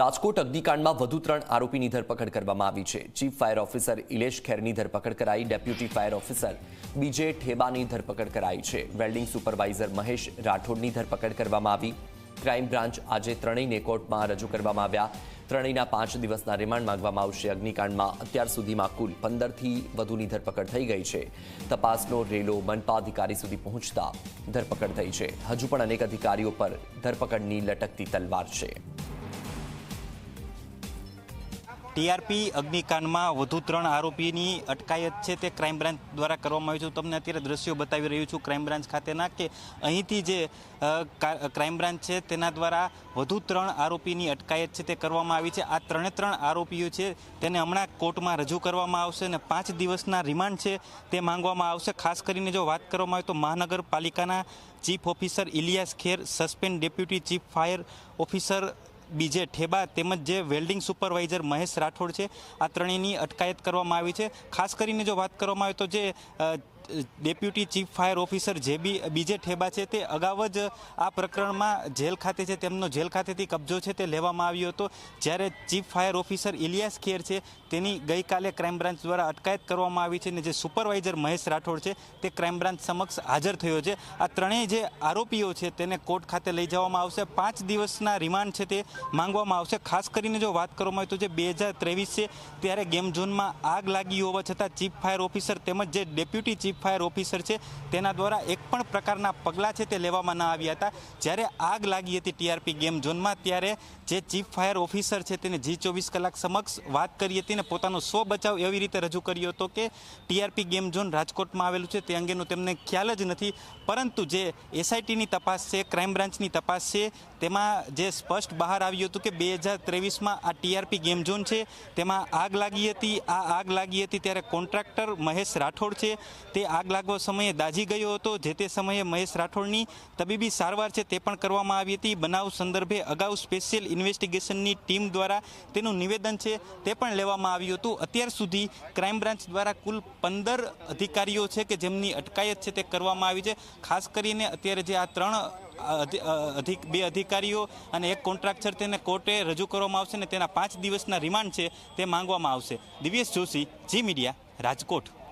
રાજકોટ અગ્નિકાંડમાં વધુ ત્રણ આરોપીની ધરપકડ કરવામાં આવી છે. ચીફ ફાયર ઓફિસર ઇલેશ ખેરની ધરપકડ કરાઈ, ડેપ્યુટી ફાયર ઓફિસર બીજે ઠેબાની ધરપકડ કરાઈ છે. વેલ્ડિંગ સુપરવાઇઝર મહેશ રાઠોડની ધરપકડ કરવામાં આવી. ક્રાઇમ બ્રાન્ચ આજે ત્રણેયને કોર્ટમાં રજૂ કરવામાં આવ્યા. ત્રણેયના પાંચ દિવસના રિમાન્ડ માંગવામાં આવશે. અગ્નિકાંડમાં અત્યાર સુધીમાં કુલ પંદરથી વધુની ધરપકડ થઈ ગઈ છે. તપાસનો રેલો મનપા અધિકારી સુધી પહોંચતા ધરપકડ થઈ છે. હજુ પણ અનેક અધિકારીઓ પર ધરપકડની લટકતી તલવાર છે. ટીઆરપી અગ્નિકાંડમાં વધુ ત્રણ આરોપીની અટકાયત છે તે ક્રાઇમ બ્રાન્ચ દ્વારા કરવામાં આવી છે. તમને અત્યારે દ્રશ્યો બતાવી રહ્યું છું ક્રાઇમ બ્રાન્ચ ખાતેના કે અહીંથી જે ક્રાઇમ બ્રાન્ચ છે તેના દ્વારા વધુ ત્રણ આરોપીની અટકાયત છે તે કરવામાં આવી છે. આ ત્રણે ત્રણ આરોપીઓ છે તેને હમણાં કોર્ટમાં રજૂ કરવામાં આવશે અને પાંચ દિવસના રિમાન્ડ છે તે માંગવામાં આવશે. ખાસ કરીને જો વાત કરવામાં આવે તો મહાનગરપાલિકાના chief officer Ilias Kher, suspend deputy chief fire officer B J Theba તેમજ જે વેલ્ડિંગ સુપરવાઇઝર મહેશ રાઠોડ છે, આ ત્રણેયની અટકાયત કરવામાં આવી છે. ખાસ કરીને જો વાત કરવામાં આવે તો જે ડેપ્યુટી ચીફ ફાયર ઓફિસર જે બી, બીજે ઠેબા છે તે અગાઉ જ આ પ્રકરણમાં જેલ ખાતે છે, તેમનો જેલ ખાતેથી કબજો છે તે લેવામાં આવ્યો હતો. જ્યારે chief fire officer Ilias Kher છે, તેની ગઈકાલે ક્રાઇમ બ્રાન્ચ દ્વારા અટકાયત કરવામાં આવી છે અને જે સુપરવાઇઝર મહેશ રાઠોડ છે, તે ક્રાઇમ બ્રાન્ચ સમક્ષ હાજર થયો છે. આ ત્રણેય જે આરોપીઓ છે તેને કોર્ટ ખાતે લઈ જવામાં આવશે. પાંચ દિવસના રિમાન્ડ છે તે માંગવામાં આવશે. ખાસ કરીને જો વાત કરવામાં આવે તો જે બે હજાર ત્રેવીસ છે, ત્યારે ગેમ ઝોનમાં આગ લાગી હોવા છતાં ચીફ ફાયર ઓફિસર તેમજ જે ડેપ્યુટી ચીફ ફાયર ઓફિસર છે. તેના દ્વારા એક પણ પ્રકારના પગલાં છે તે લેવામાં ન આવ્યા હતા. જ્યારે આગ લાગી હતી ટીઆરપી ગેમ ઝોનમાં, ત્યારે જે ચીફ ફાયર ઓફિસર છે તેને જી ચોવીસ કલાક સમક્ષ વાત કરી હતી ને પોતાનો સ્વ બચાવ એવી રીતે રજૂ કર્યો હતો કે ટીઆરપી ગેમ ઝોન રાજકોટમાં આવેલું છે. તે અંગેનું તેમને ખ્યાલ જ નથી. પરંતુ જે એસઆઈટીની તપાસ છે, ક્રાઇમ બ્રાન્ચની તપાસ છે, તેમાં જે સ્પષ્ટ બહાર આવ્યું હતું કે બે હજાર ત્રેવીસમાં આ ટીઆરપી ગેમ ઝોન છે. તેમાં આગ લાગી હતી. આ આગ લાગી હતી ત્યારે કોન્ટ્રાક્ટર મહેશ રાઠોડ છે. તે આગ લાગવા સમયે દાઝી ગયો હતો. જે તે સમયે મહેશ રાઠોડની તબીબી સારવાર છે તે પણ કરવામાં આવી હતી. બનાવ સંદર્ભે અગાઉ સ્પેશિયલ ઇન્વેસ્ટિગેશનની ટીમ દ્વારા તેનું નિવેદન છે તે પણ લેવામાં આવ્યું હતું. અત્યાર સુધી ક્રાઇમ બ્રાન્ચ દ્વારા કુલ પંદર અધિકારીઓ છે કે જેમની અટકાયત છે તે કરવામાં આવી છે. ખાસ કરીને અત્યારે જે આ ત્રણ અધિક, બે અધિકારીઓ અને એક કોન્ટ્રાક્ટર તેને કોર્ટે રજૂ કરવામાં આવશે ને તેના પાંચ દિવસના રિમાન્ડ છે તે માંગવામાં આવશે. Divyesh Joshi, G media, Rajkot.